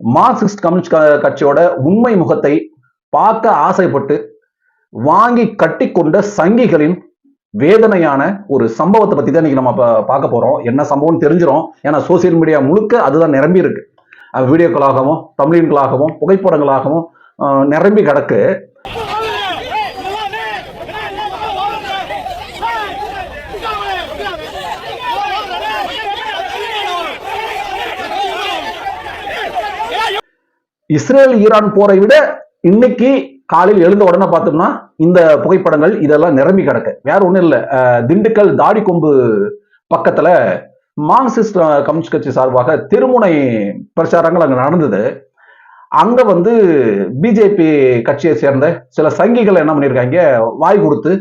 Marxist communist கட்சியோட உண்மை முகத்தை பார்க்க ஆசைப்பட்டு வாங்கி கட்டிக்கொண்ட சங்கிகளின் வேதனையான ஒரு சம்பவத்தை பத்தி தான் இன்னைக்கு நம்ம பா- பார்க்க போறோம். என்ன சம்பவம்னு தெரிஞ்சிடும் ஏன்னா சோசியல் மீடியா முழுக்க அதுதான் நிரம்பி இருக்கு வீடியோக்களாகவும் தமிழின்களாகவும் புகைப்படங்களாகவும் நிரம்பி கிடக்கு. இஸ்ரேல் ஈரான் போரை விட இன்னைக்கு காலையில் எழுந்த உடனே பார்த்தோம்னா இந்த புகைப்படங்கள் இதெல்லாம் நிரம்பி கிடக்கு. வேற ஒண்ணும் இல்லை. திண்டுக்கல் தாடி கொம்பு பக்கத்துல மார்க்சிஸ்ட் கம்யூனிஸ்ட் கட்சி சார்பாக திருமுனை பிரச்சாரங்கள் அங்க நடந்தது. அங்க வந்து பிஜேபி கட்சியை சேர்ந்த சில சங்கிகள் என்ன பண்ணியிருக்காங்க வாய் கொடுத்து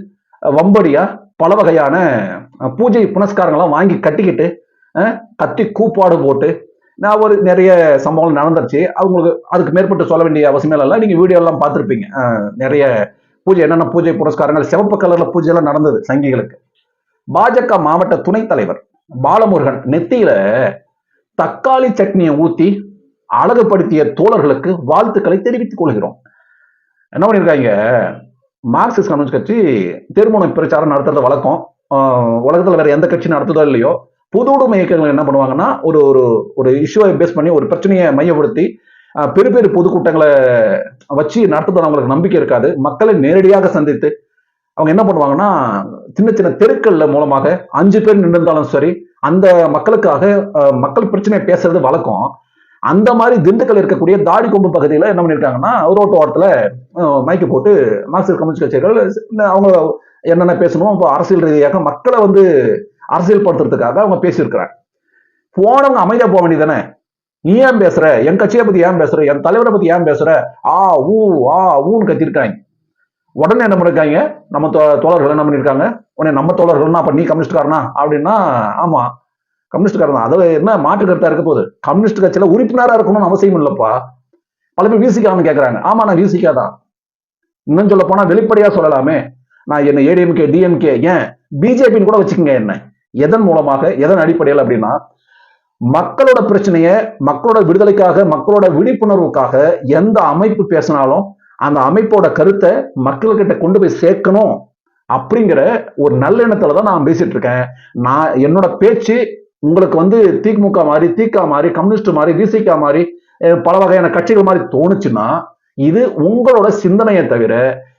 வம்படியா பல வகையான பூஜை புனஸ்காரங்கள்லாம் வாங்கி கட்டிக்கிட்டு கத்தி கூப்பாடு போட்டு நான் ஒரு நிறைய சம்பவங்கள் நடந்துருச்சு. அவங்களுக்கு அதுக்கு மேற்பட்டு சொல்ல வேண்டிய அவசியமே இல்லை. நீங்கள் வீடியோலாம் பார்த்துருப்பீங்க. நிறைய பூஜை என்னென்ன பூஜை புரஸ்காரங்கள் சிவப்பு கலரில் பூஜைலாம் நடந்தது சங்கிகளுக்கு. பாஜக மாவட்ட துணைத் தலைவர் பாலமுருகன் நெத்தியில தக்காளி சட்னியை ஊற்றி அழகுபடுத்திய தோழர்களுக்கு வாழ்த்துக்களை தெரிவித்துக் கொள்கிறோம். என்ன பண்ணியிருக்காங்க மார்க்சிஸ்ட் கம்யூனிஸ்ட் கட்சி திருமண பிரச்சாரம் நடத்துறது வழக்கம். உலகத்தில் வேற எந்த கட்சி நடத்துதோ இல்லையோ பொது இயக்கங்கள் என்ன பண்ணுவாங்கன்னா ஒரு ஒரு ஒரு இஷ்யூவை பேஸ் பண்ணி ஒரு பிரச்சனையை மையப்படுத்தி பெரு பெரு பொதுக்கூட்டங்களை வச்சு நடத்துறது அவங்களுக்கு நம்பிக்கை இருக்காது. மக்களை நேரடியாக சந்தித்து அவங்க என்ன பண்ணுவாங்கன்னா சின்ன சின்ன தெருக்கள்ல மூலமாக அஞ்சு பேர் நின்றிருந்தாலும் சரி அந்த மக்களுக்காக மக்கள் பிரச்சனையை பேசுறது வழக்கம். அந்த மாதிரி திண்டுக்கல் இருக்கக்கூடிய தாடி கொம்பு பகுதியில் என்ன பண்ணியிருக்காங்கன்னா ரோட்டு ஓரத்தில் மைக்கு போட்டு மார்க்சிஸ்ட் கம்யூனிஸ்ட் கட்சிகள் அவங்க என்னென்ன பேசணும் இப்போ அரசியல் ரீதியாக மக்களை வந்து அரசியல் படுத்துறதுக்காக அவங்க பேசியிருக்கிறாங்க. போனவங்க அமைதியா போக வேண்டியதானே நீ ஏன் பேசுற? என் கட்சியை பத்தி ஏன் பேசுற? என் தலைவரை பத்தி ஏன் பேசுற? ஆ ஊ ஆ ஊன்னு கத்திருக்காங்க. உடனே என்ன பண்ணிருக்காங்க? நம்ம தோழர்கள் என்ன பண்ணிருக்காங்க? உடனே நம்ம தோழர்கள்னா அப்ப நீ கம்யூனிஸ்ட்காரனா? அப்படின்னா ஆமா கம்யூனிஸ்ட்காரன் தான். அது என்ன மாற்று கருத்தா இருக்க போகுது? கம்யூனிஸ்ட் கட்சியில உறுப்பினரா இருக்கணும்னு அவசியம் இல்லப்பா. பல பேர் விசிக்கான்னு கேக்குறாங்க. ஆமா நான் வீசிக்காதான். இன்னும் சொல்ல போனா வெளிப்படையா சொல்லலாமே. நான் என்ன ஏடிஎம்கே டிஎம்கே ஏன்? பிஜேபின்னு கூட வச்சுக்கோங்க என்ன. எதன் மூலமாக எதன் அடிப்படையில் அப்படின்னா மக்களோட பிரச்சனைய மக்களோட விடுதலைக்காக மக்களோட விழிப்புணர்வுக்காக எந்த அமைப்பு பேசினாலும் அந்த அமைப்போட கருத்தை மக்கள்கிட்ட கொண்டு போய் சேர்க்கணும் அப்படிங்கிற ஒரு நல்லெண்ணத்துல தான் நான் பேசிட்டு இருக்கேன். நான் என்னோட பேச்சு உங்களுக்கு வந்து திமுக மாதிரி தீக்கா மாதிரி கம்யூனிஸ்ட் மாதிரி விசிகா மாதிரி பல வகையான கட்சிகள் மாதிரி தோணுச்சுன்னா இது உங்களோட சிந்தனையை தவிர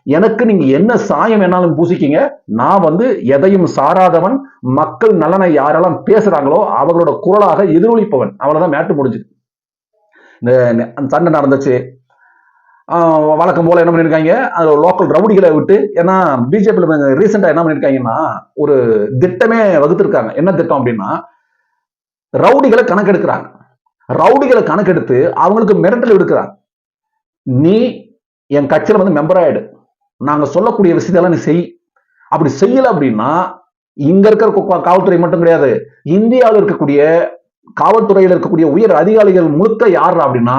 எனக்கு நீங்க என்ன சாயம் வேணாலும் பூசிக்கிங்க. நான் வந்து எதையும் சாராதவன் மக்கள் நலனை யாரெல்லாம் பேசுறாங்களோ அவங்களோட குரலாக எதிரொலிப்பவன். அவ்வளவுதான் மேட்டு முடிஞ்சு இந்த அந்த சண்டை நடந்துச்சு. வழக்கம் போல என்ன பண்ணியிருக்காங்க அது லோக்கல் ரவுடிகளை விட்டு ஏன்னா பிஜேபியில் ரீசெண்டாக என்ன பண்ணியிருக்காங்கன்னா ஒரு திட்டமே வகுத்திருக்காங்க. என்ன திட்டம் அப்படின்னா ரவுடிகளை கணக்கெடுக்கிறாங்க. ரவுடிகளை கணக்கெடுத்து அவங்களுக்கு மிரட்டல் எடுக்கிறாங்க நீ என் கட்சியில் வந்து மெம்பர் ஆயிடு. நாங்க சொல்லக்கூடிய விஷயத்தெல்லாம் நீ செய். அப்படி செய்யல அப்படின்னா இங்க இருக்கிற காவல்துறை மட்டும் கிடையாது. இந்தியாவில் இருக்கக்கூடிய காவல்துறையில் இருக்கக்கூடிய உயர் அதிகாரிகள் முழுக்க யார் அப்படின்னா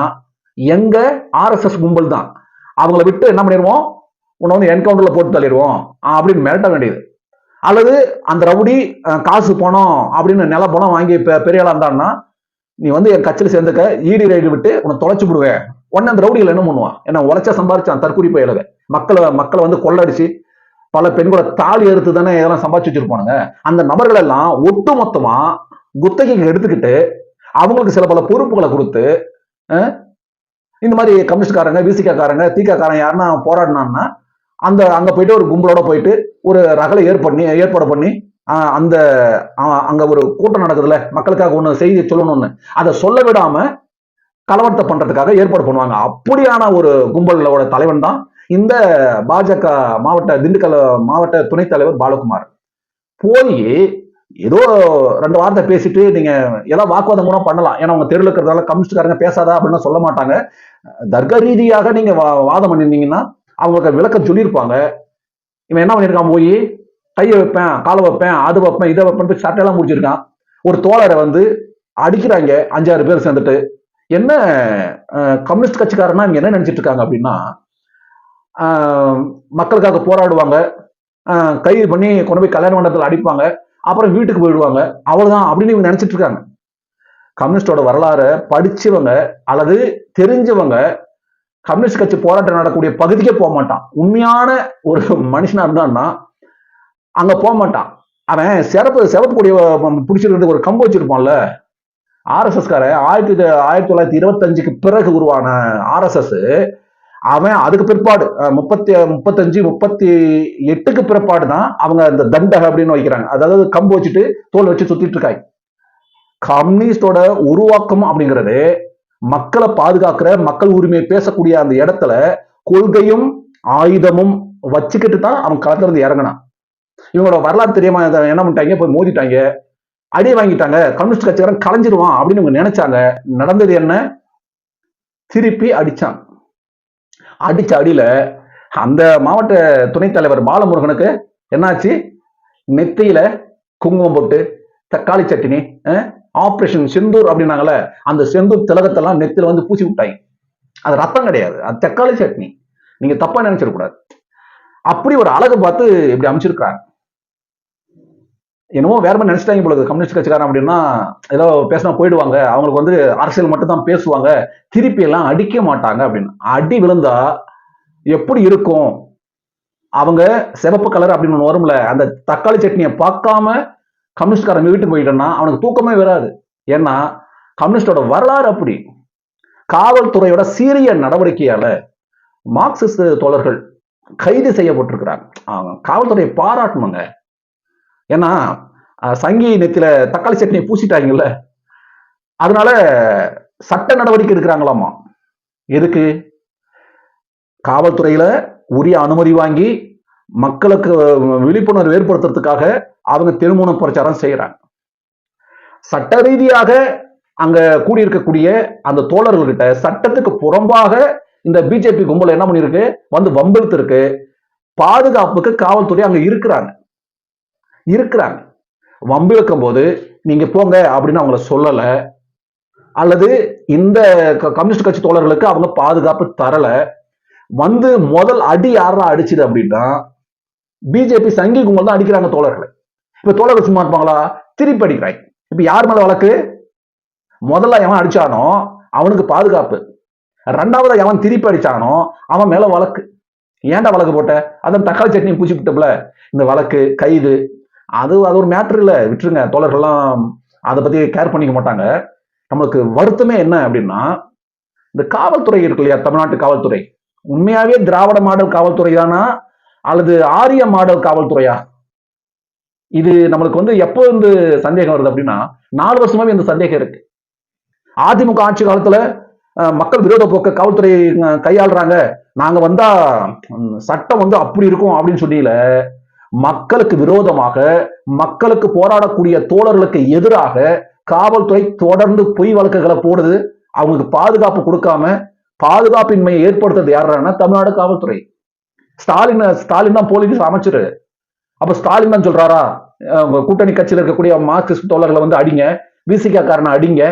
எங்க ஆர்எஸ்எஸ் கும்பல் தான். அவங்கள விட்டு என்ன பண்ணிடுவோம்? உன்னை வந்து என்கவுண்டர்ல போட்டு தள்ளிடுவோம். அப்படின்னு மிரட்ட வேண்டியது. அல்லது அந்த ரவுடி காசு பணம் அப்படின்னு நில பணம் வாங்கி பெரிய ஆளா இருந்தான்னா நீ வந்து என் கட்சியில் சேர்ந்துக்க ஈடி ரைடு விட்டு உன்னை தொலைச்சு விடுவேன். உடனே அந்த ரவுடிகள் என்ன பண்ணுவான்? என்ன உழைச்சா சம்பாரிச்சான் தற்கூரி பயலக மக்களை மக்களை வந்து கொள்ளடிச்சு பல பெண்களை தாலி எடுத்து தானே இதெல்லாம் சம்பாதிச்சு வச்சிருப்பானுங்க. அந்த நபர்கள் எல்லாம் ஒட்டு மொத்தமா குத்தகைக்கு எடுத்துக்கிட்டு அவங்களுக்கு சில பல பொறுப்புகளை கொடுத்து இந்த மாதிரி கம்யூனிஸ்ட்காரங்க விசிகாக்காரங்க தீக்காக்காரங்க யாருன்னா போராடினான்னா அந்த அங்க போயிட்டு ஒரு கும்பலோட போயிட்டு ஒரு ரகலை ஏற்பண்ணி ஏற்பாடு பண்ணி அந்த அங்கே அங்க ஒரு கூட்டம் நடக்குதுல்ல மக்களுக்காக ஒண்ணு செய்தி சொல்லணும்னு. அதை சொல்ல விடாம கலவரத்தை பண்றதுக்காக ஏற்பாடு பண்ணுவாங்க. அப்படியான ஒரு கும்பலோட தலைவன் தான் இந்த பாஜக மாவட்ட திண்டுக்கல் மாவட்ட துணைத் தலைவர் பாலகுமார். போய் ஏதோ ரெண்டு வார்த்தை பேசிட்டு நீங்க ஏதாவது வாக்குவாதம் கூட பண்ணலாம். ஏன்னா அவங்க தெருவில் இருக்கிறதால கம்யூனிஸ்ட்காரங்க பேசாதா அப்படின்னு சொல்ல மாட்டாங்க. தர்க்க ரீதியாக நீங்க வா- வாதம் பண்ணியிருந்தீங்கன்னா அவங்களுக்கு விளக்கம் சொல்லியிருப்பாங்க. இவன் என்ன பண்ணியிருக்கான்? போய் கையை வைப்பேன் காலை வைப்பேன் அது வைப்பேன் இதை வைப்பேன் சட்டையெல்லாம் முடிச்சிருக்கான். ஒரு தோழரை வந்து அடிக்கிறாங்க. அஞ்சாறு பேர் சேர்ந்துட்டு. என்ன கம்யூனிஸ்ட் கட்சிக்காரனா இங்க என்ன நினைச்சிட்டு இருக்காங்க அப்படின்னா மக்களுக்காக போராடுவாங்க கைது பண்ணி கொண்டு போய் கல்யாண மண்டபத்தில் அடிப்பாங்க அப்புறம் வீட்டுக்கு போயிடுவாங்க. அவ்வளவுதான் அப்படின்னு இவங்க நினைச்சிட்டு இருக்காங்க கம்யூனிஸ்டோட வரலாறை படிச்சவங்க அல்லது தெரிஞ்சவங்க கம்யூனிஸ்ட் கட்சி போராட்டம் நடக்கக்கூடிய பகுதிக்கே போக மாட்டான். உண்மையான ஒரு மனுஷனா இருந்தான்னா அங்க போக மாட்டான். அவன் சிறப்பு சிவப்பு கூடிய பிடிச்சிருக்கிறது ஒரு கம்பு வச்சிருப்பான்ல ஆர்எஸ்எஸ் கார ஆயிரத்தி ஆயிரத்தி தொள்ளாயிரத்தி இருபத்தஞ்சுக்கு பிறகு உருவான ஆர்எஸ்எஸ் அவன் அதுக்கு பிற்பாடு முப்பத்தி முப்பத்தஞ்சு முப்பத்தி எட்டுக்கு பிற்பாடு தான் அவங்க இந்த தண்டக அப்படின்னு வைக்கிறாங்க. அதாவது கம்பு வச்சுட்டு தோல் வச்சு சுத்திட்டு இருக்காங்க கம்யூனிஸ்டோட உருவாக்கம் அப்படிங்கிறது மக்களை பாதுகாக்கிற மக்கள் உரிமையை பேசக்கூடிய அந்த இடத்துல கொள்கையும் ஆயுதமும் வச்சுக்கிட்டு தான் அவன் களத்துல இருந்து இறங்கினான். இவங்களோட வரலாறு தெரியாம என்ன பண்ணிட்டாங்க? போய் மோதிட்டாங்க. அடியை வாங்கிட்டாங்க. கம்யூனிஸ்ட் கட்சிக்காரன் கலைஞ்சிருவான் அப்படின்னு இவங்க நினைச்சாங்க. நடந்தது என்ன? திருப்பி அடிச்சான். அடிச்ச அடியில அந்த மாவட்ட துணைத் தலைவர் பாலமுருகனுக்கு என்னாச்சு? நெத்தியில குங்குமம் போட்டு தக்காளி சட்னி ஆப்ரேஷன் செந்தூர் அப்படின்னாங்கல்ல அந்த செந்தூர் திலகத்தெல்லாம் நெத்தில வந்து பூசி விட்டாங்க அது ரத்தம் கிடையாது. அது தக்காளி சட்னி. நீங்க தப்பா நினைச்சிடக்கூடாது. அப்படி ஒரு அழகு பார்த்து இப்படி அமைச்சிருக்காங்க என்னமோ வேற மாதிரி நினைச்சிட்டாங்க போல கம்யூனிஸ்ட் கட்சிக்காரன் அப்படின்னா ஏதோ பேசினா போயிடுவாங்க. அவங்களுக்கு வந்து அரசியல் மட்டும் தான் பேசுவாங்க. திருப்பி எல்லாம் அடிக்க மாட்டாங்க அப்படின்னு. அடி விழுந்தா எப்படி இருக்கும்? அவங்க சிவப்பு கலர் அப்படின்னு ஒன்று வரும்ல அந்த தக்காளி சட்னியை பார்க்காம கம்யூனிஸ்ட்காரன் வீட்டுக்கு போயிட்டோம்னா அவனுக்கு தூக்கமே வராது. ஏன்னா கம்யூனிஸ்டோட வரலாறு அப்படி. காவல்துறையோட சீரிய நடவடிக்கையால மார்க்சிஸ்ட் தோழர்கள் கைது செய்யப்பட்டிருக்கிறாங்க. அவங்க காவல்துறையை பாராட்டணுங்க. ஏன்னா சங்கி நெத்தில தக்காளி சட்னியை பூசிட்டாங்கல்ல அதனால சட்ட நடவடிக்கை எடுக்கிறாங்களாமா? எதுக்கு? காவல்துறையில உரிய அனுமதி வாங்கி மக்களுக்கு விழிப்புணர்வு ஏற்படுத்துறதுக்காக அவங்க திருமண பிரச்சாரம் செய்யறாங்க. சட்ட ரீதியாக அங்க கூடியிருக்கக்கூடிய அந்த தோழர்கள்கிட்ட சட்டத்துக்கு புறம்பாக இந்த பிஜேபி கும்பல் என்ன பண்ணிருக்கு வந்து வம்பிழுத்து இருக்கு பாதுகாப்புக்கு காவல்துறை அங்க இருக்கிறாங்க. இருக்கிறாங்க. வம்பிழுக்கும் போது நீங்க போங்க அப்படின்னு அவங்கள சொல்லல. அல்லது இந்த க- கம்யூனிஸ்ட் கட்சி தோழர்களுக்கு அவங்க பாதுகாப்பு தரல. வந்து முதல் அடி யாரா அடிச்சுது அப்படின்னா பிஜேபி சங்கி கும்பல் தான் அடிக்கிறாங்க தோழர்களை. இப்ப தோழர்கள் சும்மா இருப்பாங்களா? திருப்பி அடிக்கிறாங்க இப்ப யார் மேல வழக்கு? முதல்ல எவன் அடிச்சானோ அவனுக்கு பாதுகாப்பு. ரெண்டாவது எவன் திருப்பி அடிச்சானோ அவன் மேல வழக்கு. ஏன்டா வழக்கு போட்ட? அதான் தக்காளி சட்னி பூச்சி விட்டப்ல இந்த வழக்கு கைது அது அது ஒரு மேட்ரு இல்லை. விட்டுருங்க. தோழர்கள்லாம் அதை பத்தி கேர் பண்ணிக்க மாட்டாங்க. நம்மளுக்கு வருத்தமே என்ன அப்படின்னா இந்த காவல்துறை இருக்கு இல்லையா? தமிழ்நாட்டு காவல்துறை. உண்மையாவே திராவிட மாடல் காவல்துறை தானா? அல்லது ஆரிய மாடல் காவல்துறையா? இது நம்மளுக்கு வந்து எப்போ வந்து சந்தேகம் வருது அப்படின்னா நாலு வருஷமாவே இந்த சந்தேகம் இருக்கு. அதிமுக ஆட்சி காலத்துல மக்கள் விரோத போக்க காவல்துறை கையாளுறாங்க. நாங்க வந்தா சட்டம் வந்து அப்படி இருக்கும் அப்படின்னு சொல்லியில மக்களுக்கு விரோதமாக மக்களுக்கு போராடக்கூடிய தோழர்களுக்கு எதிராக காவல்துறை தொடர்ந்து பொய் வழக்குகளை போடுது. அவங்களுக்கு பாதுகாப்பு கொடுக்காம பாதுகாப்பின்மையை ஏற்படுத்துறது யாருன்னா தமிழ்நாடு காவல்துறை. ஸ்டாலின் ஸ்டாலின் தான் போலீஸ் அமைச்சர். அப்ப ஸ்டாலின் தான் சொல்றாரா? உங்க கூட்டணி கட்சியில் இருக்கக்கூடிய மார்க்சிஸ்ட் தோழர்களை வந்து அடிங்க விசிகா காரனை அடிங்க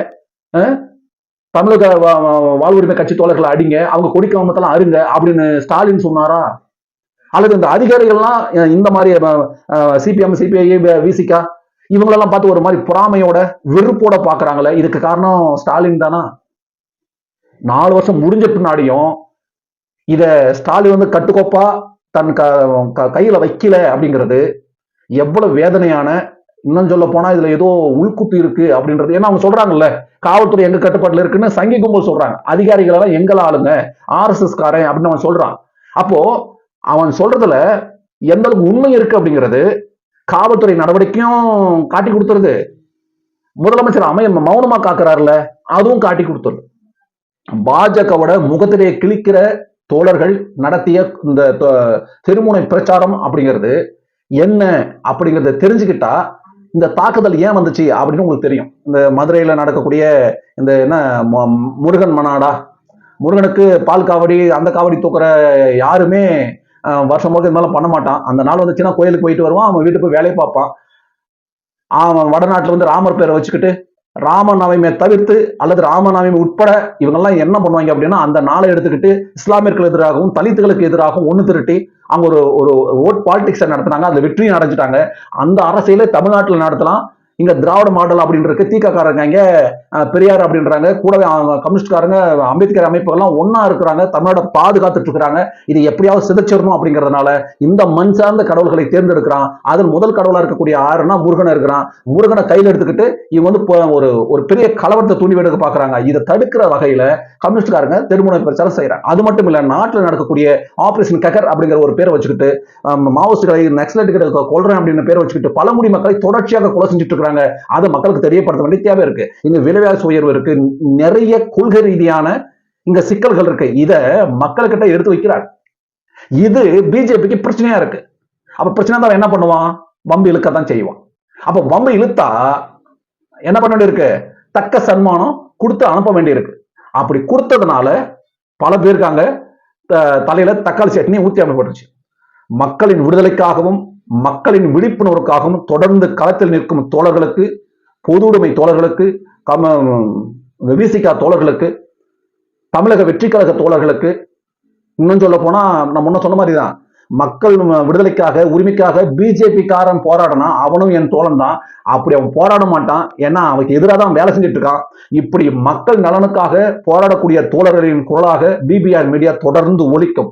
தமிழக வா- வா- வாழ்வுரிமை கட்சி தோழர்களை அடிங்க அவங்க கொடிக்காமத்தெல்லாம் அருங்க அப்படின்னு ஸ்டாலின் சொன்னாரா? அல்லது இந்த அதிகாரிகள்லாம் இந்த மாதிரி சிபிஎம் சிபிஐ விசிகா இவங்களெல்லாம் பார்த்து ஒரு மாதிரி பொறாமையோட வெறுப்போட பாக்குறாங்களே இதுக்கு காரணம் ஸ்டாலின் தானா? நாலு வருஷம் முடிஞ்ச பின்னாடியும் இத ஸ்டாலின் வந்து கட்டுக்கோப்பா தன் க க- கையில வைக்கல அப்படிங்கிறது எவ்வளவு வேதனையான இன்னும் சொல்ல போனா இதுல ஏதோ உள்குத்து இருக்கு அப்படின்றது. ஏன்னா அவங்க சொல்றாங்கல்ல காவல்துறை எங்க கட்டுப்பாட்டுல இருக்குன்னு சங்கி கும்பல் சொல்றாங்க. அதிகாரிகள் எல்லாம் எங்களை ஆளுங்க ஆர்எஸ்எஸ் காரன் அப்படின்னு அவன் சொல்றான். அப்போ அவன் சொல்றதுல எந்த அளவுக்கு உண்மை இருக்கு அப்படிங்கிறது காவல்துறை நடவடிக்கையும் காட்டி கொடுத்துருது. முதலமைச்சர் அமைய மௌனமா காக்குறாருல அதுவும் காட்டி கொடுத்துருது. பாஜகவோட முகத்திலே கிழிக்கிற தோழர்கள் நடத்திய இந்த திருமுனை பிரச்சாரம் அப்படிங்கிறது என்ன அப்படிங்கிறத தெரிஞ்சுக்கிட்டா இந்த தாக்குதல் ஏன் வந்துச்சு அப்படின்னு உங்களுக்கு தெரியும். இந்த மதுரையில் நடக்கக்கூடிய இந்த என்ன முருகன் மனாடா முருகனுக்கு பால் காவடி அந்த காவடி தூக்குற யாருமே வருஷம் முழுக்க இருந்தாலும் பண்ண மாட்டான் அந்த நாள் வந்துச்சுன்னா கோயிலுக்கு போயிட்டு வருவான். அவன் வீட்டுக்கு போய் வேலையை பார்ப்பான். அவன் வடநாட்டில் வந்து ராமர் பேரை வச்சுக்கிட்டு ராமநவமியை தவிர்த்து அல்லது ராமநவமி உட்பட இவங்கெல்லாம் என்ன பண்ணுவாங்க அப்படின்னா அந்த நாளை எடுத்துக்கிட்டு இஸ்லாமியர்கள் எதிராகவும் தலித்துகளுக்கு எதிராகவும் ஒன்று திரட்டி அவங்க ஒரு ஒரு ஓட் பாலிடிக்ஸை நடத்தினாங்க. அந்த வெற்றியும் அடைஞ்சிட்டாங்க. அந்த அரசியலை தமிழ்நாட்டில் நடத்தலாம். இங்க திராவிட மாடல் அப்படின்றது தீக்காக்காரங்க இங்க பெரியார் அப்படின்றாங்க. கூடவே அவங்க கம்யூனிஸ்ட்காரங்க அம்பேத்கர் அமைப்புகள்லாம் ஒன்னா இருக்கிறாங்க. தமிழோட பாதுகாத்துட்டு இருக்கிறாங்க இது எப்படியாவது சிதைச்சிடணும் அப்படிங்கறதுனால இந்த மண் சார்ந்த கடவுள்களை தேர்ந்தெடுக்கிறான். அதில் முதல் கடவுளா இருக்கக்கூடிய ஆறுனா முருகன் இருக்கிறான். முருகனை கையில் எடுத்துக்கிட்டு இவங்க வந்து இப்போ ஒரு ஒரு பெரிய கலவரத்தை தூண்டி எடுக்க பாக்குறாங்க. இதை தடுக்கிற வகையில கம்யூனிஸ்ட்காரங்க திருமண பிரச்சாரம் செய்யறாங்க. அது மட்டும் இல்ல நாட்டில் நடக்கக்கூடிய ஆபரேஷன் ககர் அப்படிங்கிற ஒரு பேரை வச்சுக்கிட்டு மாவோஸ்டுகளை மாவோயிஸ்டுகளை நக்சலைட்டுகளை கொள்றேன் அப்படின்னு பேரை வச்சுக்கிட்டு பழங்குடி மக்களை தொடர்ச்சியாக கொலை செஞ்சுட்டு இருக்காங்க அதை மக்களுக்கு தெரியப்படுத்த வேண்டிய தேவை இருக்கு. இங்க விலைவாசி உயர்வு இருக்கு. நிறைய கொள்கை ரீதியான இங்க சிக்கல்கள் இருக்கு. இத மக்கள்கிட்ட எடுத்து வைக்கிறார். இது பிஜேபிக்கு பிரச்சனையா இருக்கு. அப்ப பிரச்சனை தான் என்ன பண்ணுவான்? வம்பு இழுக்கத்தான் செய்வான். அப்ப வம்பு இழுத்தா என்ன பண்ண வேண்டியிருக்கு? தக்க சன்மானம் கொடுத்து அனுப்ப வேண்டியிருக்கு. அப்படி கொடுத்ததுனால பல பேருக்காங்க த- தலையில தக்காளி சட்னி ஊத்தி அமைப்பட்டுச்சு மக்களின் விடுதலைக்காகவும் மக்களின் விழிப்புணர்வுக்காகவும் தொடர்ந்து களத்தில் நிற்கும் தோழர்களுக்கு பொது உடைமை தோழர்களுக்கு கம விசிகா தோழர்களுக்கு தமிழக வெற்றி கழக தோழர்களுக்கு இன்னும் சொல்ல போனா நான் முன்ன சொன்ன மாதிரி தான். மக்கள் விடுதலைக்காக உரிமைக்காக பிஜேபிக்காரன் போராடினா அவனும் என் தோழன் தான். அப்படி அவன் போராட மாட்டான். ஏன்னா அவனுக்கு எதிராக தான் வேலை செஞ்சுட்டு இருக்கான். இப்படி மக்கள் நலனுக்காக போராடக்கூடிய தோழர்களின் குரலாக பிபிஆர் மீடியா தொடர்ந்து ஒழிக்கும்